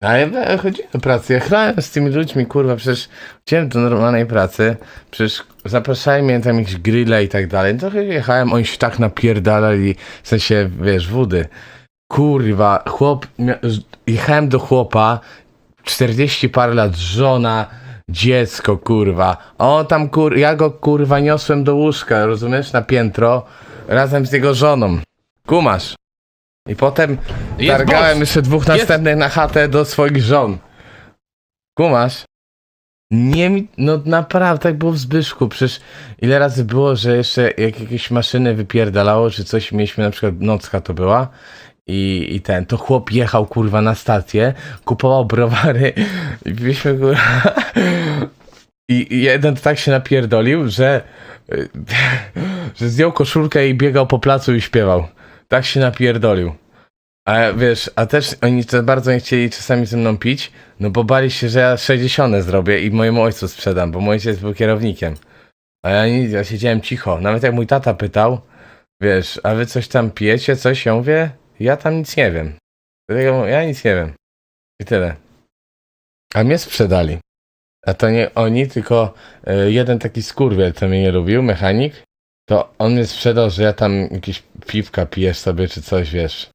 A ja chodziłem do pracy, ja z tymi ludźmi, kurwa, przecież chciałem do normalnej pracy, przecież zapraszali mnie tam jakieś grille i tak dalej, trochę jechałem, oni się tak napierdalali, w sensie, wiesz, wody. Kurwa, chłop, jechałem do chłopa, 40 parę lat, żona, dziecko, kurwa. On tam, kur, ja go, kurwa, niosłem do łóżka, rozumiesz, na piętro, razem z jego żoną. Kumasz. I potem Jest targałem boss. jeszcze dwóch Jest- następnych na chatę do swoich żon. Kumasz? Nie mi, no naprawdę tak było w Zbyszku, przecież ile razy było, że jeszcze jak jakieś maszyny wypierdalało, czy coś, mieliśmy na przykład nocka to była i, i ten, to chłop jechał kurwa na stację, kupował browary i byliśmy kurwa i, i jeden tak się napierdolił, że że zdjął koszulkę i biegał po placu i śpiewał. Tak się napierdolił. A wiesz, a też oni bardzo nie chcieli czasami ze mną pić, no bo bali się, że ja 60 zrobię i mojemu ojcu sprzedam, bo mój ojciec był kierownikiem. A ja, nie, ja siedziałem cicho. Nawet jak mój tata pytał, wiesz, a wy coś tam pijecie, coś? Ja mówię, ja tam nic nie wiem. Dlatego ja nic nie wiem. I tyle. A mnie sprzedali. A to nie oni, tylko e, jeden taki skurwiel, co mnie nie lubił, mechanik, to on mnie sprzedał, że ja tam jakieś piwka pijesz sobie, czy coś, wiesz.